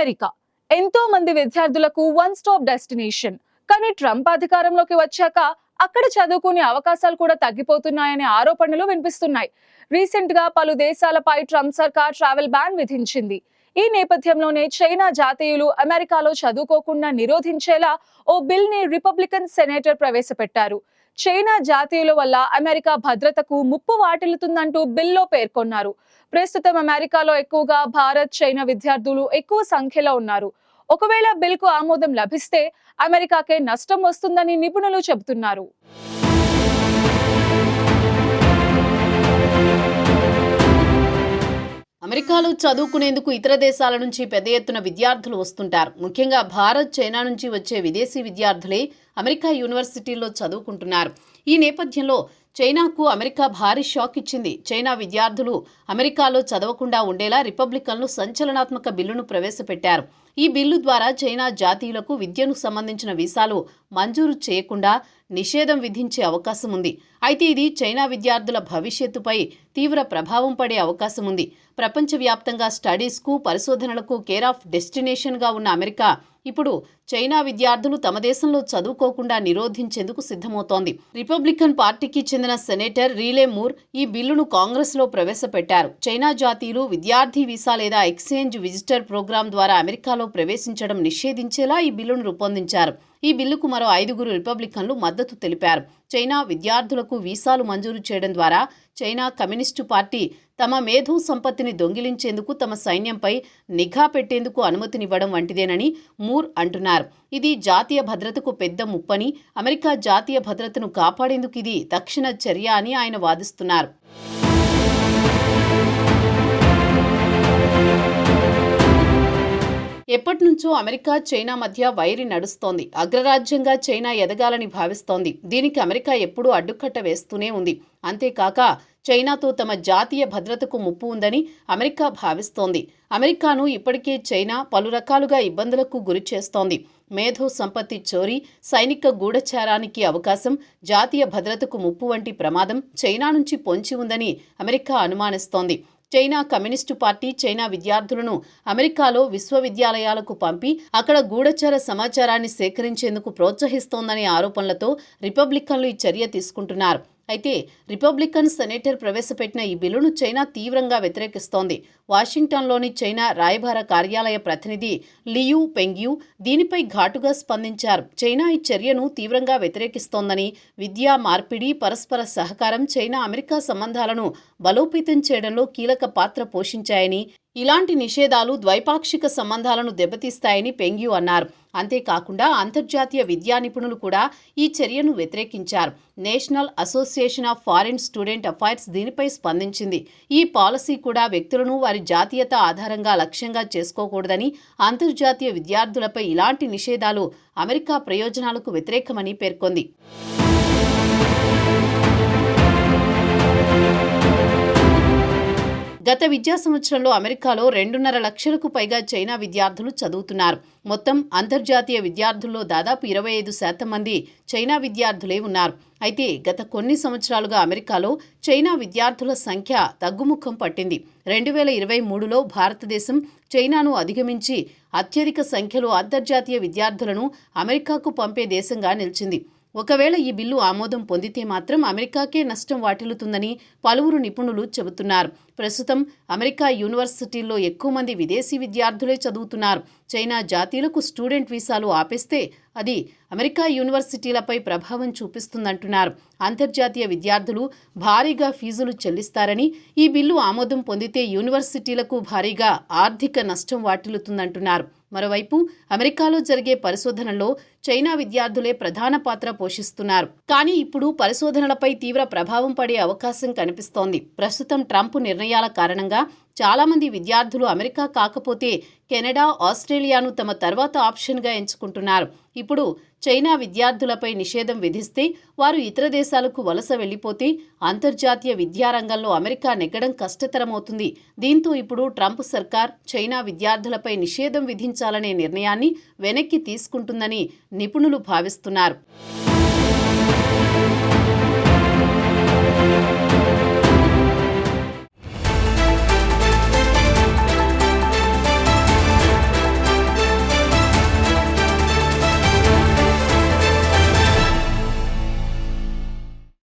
America. ఎంతో మంది విద్యార్థులకు వన్ స్టాప్ డెస్టినేషన్ కానీ ట్రంప్ అధికారంలోకి వచ్చాక అక్కడ చదువుకునే అవకాశాలు కూడా తగ్గిపోతున్నాయనే ఆరోపణలు వినిపిస్తున్నాయి. రీసెంట్గా పలు దేశాలపై ట్రంప్ సర్కార్ ట్రావెల్ బ్యాన్ విధించింది. ఈ నేపథ్యంలోనే చైనా జాతీయులు అమెరికాలో చదువుకోకుండా నిరోధించేలా ఓ బిల్ని రిపబ్లికన్ సెనేటర్ ప్రవేశపెట్టారు. చైనా జాతీయుల వల్ల అమెరికా భద్రతకు ముప్పు వాటిల్లుతుందంటూ బిల్లో పేర్కొన్నారు. ప్రస్తుతం అమెరికాలో ఎక్కువగా భారత్ చైనా విద్యార్థులు ఎక్కువ సంఖ్యలో ఉన్నారు. ఒకవేళ బిల్కు ఆమోదం లభిస్తే అమెరికాకే నష్టం వస్తుందని నిపుణులు చెబుతున్నారు. అమెరికాలో చదువుకునేందుకు ఇతర దేశాల నుంచి పెద్ద ఎత్తున విద్యార్థులు వస్తుంటారు. ముఖ్యంగా భారత్ చైనా నుంచి వచ్చే విదేశీ విద్యార్థులే అమెరికా యూనివర్సిటీల్లో చదువుకుంటున్నారు. ఈ నేపథ్యంలో చైనాకు అమెరికా భారీ షాక్ ఇచ్చింది. చైనా విద్యార్థులు అమెరికాలో చదవకుండా ఉండేలా రిపబ్లికన్లు సంచలనాత్మక బిల్లును ప్రవేశపెట్టారు. ఈ బిల్లు ద్వారా చైనా జాతీయులకు విద్యను సంబంధించిన వీసాలు మంజూరు చేయకుండా నిషేధం విధించే అవకాశం ఉంది. అయితే ఇది చైనా విద్యార్థుల భవిష్యత్తుపై తీవ్ర ప్రభావం పడే అవకాశం ఉంది. ప్రపంచవ్యాప్తంగా స్టడీస్కు పరిశోధనలకు కేర్ ఆఫ్ డెస్టినేషన్గా ఉన్న అమెరికా ఇప్పుడు చైనా విద్యార్థులు తమ దేశంలో చదువుకోకుండా నిరోధించేందుకు సిద్ధమవుతోంది. రిపబ్లికన్ పార్టీకి చెందిన సెనేటర్ రీలే మూర్ ఈ బిల్లును కాంగ్రెస్లో ప్రవేశపెట్టారు. చైనా జాతీయులు విద్యార్థి వీసా లేదా ఎక్స్చేంజ్ విజిటర్ ప్రోగ్రాం ద్వారా అమెరికాలో ప్రవేశించడం నిషేధించేలా ఈ బిల్లును రూపొందించారు. ఈ బిల్లుకు మరో ఐదుగురు రిపబ్లికన్లు మద్దతు తెలిపారు. చైనా విద్యార్థులకు వీసాలు మంజూరు చేయడం ద్వారా చైనా కమ్యూనిస్టు పార్టీ తమ మేధో సంపత్తిని దొంగిలించేందుకు తమ సైన్యంపై నిఘా పెట్టేందుకు అనుమతినివ్వడం వంటిదేనని మూర్ అంటున్నారు. ఇది జాతీయ భద్రతకు పెద్ద ముప్పని అమెరికా జాతీయ భద్రతను కాపాడేందుకు ఇది తక్షణ చర్య అని ఆయన వాదిస్తున్నారు. ఎప్పటినుంచో అమెరికా చైనా మధ్య వైరి నడుస్తోంది. అగ్రరాజ్యంగా చైనా ఎదగాలని భావిస్తోంది. దీనికి అమెరికా ఎప్పుడూ అడ్డుకట్ట వేస్తూనే ఉంది. అంతేకాక చైనాతో తమ జాతీయ భద్రతకు ముప్పు ఉందని అమెరికా భావిస్తోంది. అమెరికాను ఇప్పటికే చైనా పలు రకాలుగా ఇబ్బందులకు గురి చేస్తోంది. మేధో సంపత్తి చోరీ సైనిక గూఢచారానికి అవకాశం జాతీయ భద్రతకు ముప్పు వంటి ప్రమాదం చైనా నుంచి పొంచి ఉందని అమెరికా అనుమానిస్తోంది. చైనా కమ్యూనిస్టు పార్టీ చైనా విద్యార్థులను అమెరికాలో విశ్వవిద్యాలయాలకు పంపి అక్కడ గూఢచార సమాచారాన్ని సేకరించేందుకు ప్రోత్సహిస్తోందనే ఆరోపణలతో రిపబ్లికన్లు ఈ చర్య తీసుకుంటున్నారు. అయితే రిపబ్లికన్ సెనేటర్ ప్రవేశపెట్టిన ఈ బిల్లును చైనా తీవ్రంగా వ్యతిరేకిస్తోంది. వాషింగ్టన్లోని చైనా రాయబార కార్యాలయ ప్రతినిధి లియు పెంగ్యూ దీనిపై ఘాటుగా స్పందించారు. చైనా ఈ చర్యను తీవ్రంగా వ్యతిరేకిస్తోందని విద్యా మార్పిడి పరస్పర సహకారం చైనా అమెరికా సంబంధాలను బలోపేతం చేయడంలో కీలక పాత్ర పోషించాయని ఇలాంటి నిషేధాలు ద్వైపాక్షిక సంబంధాలను దెబ్బతీస్తాయని పెంగ్యూ అన్నారు. అంతేకాకుండా అంతర్జాతీయ విద్యా నిపుణులు కూడా ఈ చర్యను వ్యతిరేకించారు. National association of foreign student affairs దీనిపై స్పందించింది. ఈ పాలసీ కూడా వ్యక్తులను వారి జాతీయత ఆధారంగా లక్ష్యంగా చేసుకోకూడదని అంతర్జాతీయ విద్యార్థులపై ఇలాంటి నిషేధాలు అమెరికా ప్రయోజనాలకు వ్యతిరేకమని పేర్కొంది. గత విద్యా సంవత్సరంలో అమెరికాలో రెండున్నర లక్షలకు పైగా చైనా విద్యార్థులు చదువుతున్నారు. మొత్తం అంతర్జాతీయ విద్యార్థుల్లో దాదాపు ఇరవై ఐదు శాతం మంది చైనా విద్యార్థులే ఉన్నారు. అయితే గత కొన్ని సంవత్సరాలుగా అమెరికాలో చైనా విద్యార్థుల సంఖ్య తగ్గుముఖం పట్టింది. రెండు వేల ఇరవై మూడులో భారతదేశం చైనాను అధిగమించి అత్యధిక సంఖ్యలో అంతర్జాతీయ విద్యార్థులను అమెరికాకు పంపే దేశంగా నిలిచింది. ఒకవేళ ఈ బిల్లు ఆమోదం పొందితే మాత్రం అమెరికాకే నష్టం వాటిల్లుతుందని పలువురు నిపుణులు చెబుతున్నారు. ప్రస్తుతం అమెరికా యూనివర్సిటీల్లో ఎక్కువ మంది విదేశీ విద్యార్థులే చదువుతున్నారు. చైనా జాతీయులకు స్టూడెంట్ వీసాలు ఆపేస్తే అది అమెరికా యూనివర్సిటీలపై ప్రభావం చూపిస్తుందంటున్నారు. అంతర్జాతీయ విద్యార్థులు భారీగా ఫీజులు చెల్లిస్తారని ఈ బిల్లు ఆమోదం పొందితే యూనివర్సిటీలకు భారీగా ఆర్థిక నష్టం వాటిల్లుతుందంటున్నారు. మరోవైపు అమెరికాలో జరిగే పరిశోధనల్లో చైనా విద్యార్థులే ప్రధాన పాత్ర పోషిస్తున్నారు. కానీ ఇప్పుడు పరిశోధనలపై తీవ్ర ప్రభావం పడే అవకాశం కనిపిస్తోంది. ప్రస్తుతం ట్రంప్ నిర్ణయాల కారణంగా చాలామంది విద్యార్థులు అమెరికా కాకపోతే కెనడా ఆస్ట్రేలియాను తమ తర్వాత ఆప్షన్గా ఎంచుకుంటున్నారు. ఇప్పుడు చైనా విద్యార్థులపై నిషేధం విధిస్తే వారు ఇతర దేశాలకు వలస వెళ్ళిపోతే అంతర్జాతీయ విద్యారంగంలో అమెరికా నెగ్గడం కష్టతరమవుతుంది. దీంతో ఇప్పుడు ట్రంప్ సర్కార్ చైనా విద్యార్థులపై నిషేధం విధించాలనే నిర్ణయాన్ని వెనక్కి తీసుకుంటుందని నిపుణులు భావిస్తున్నారు.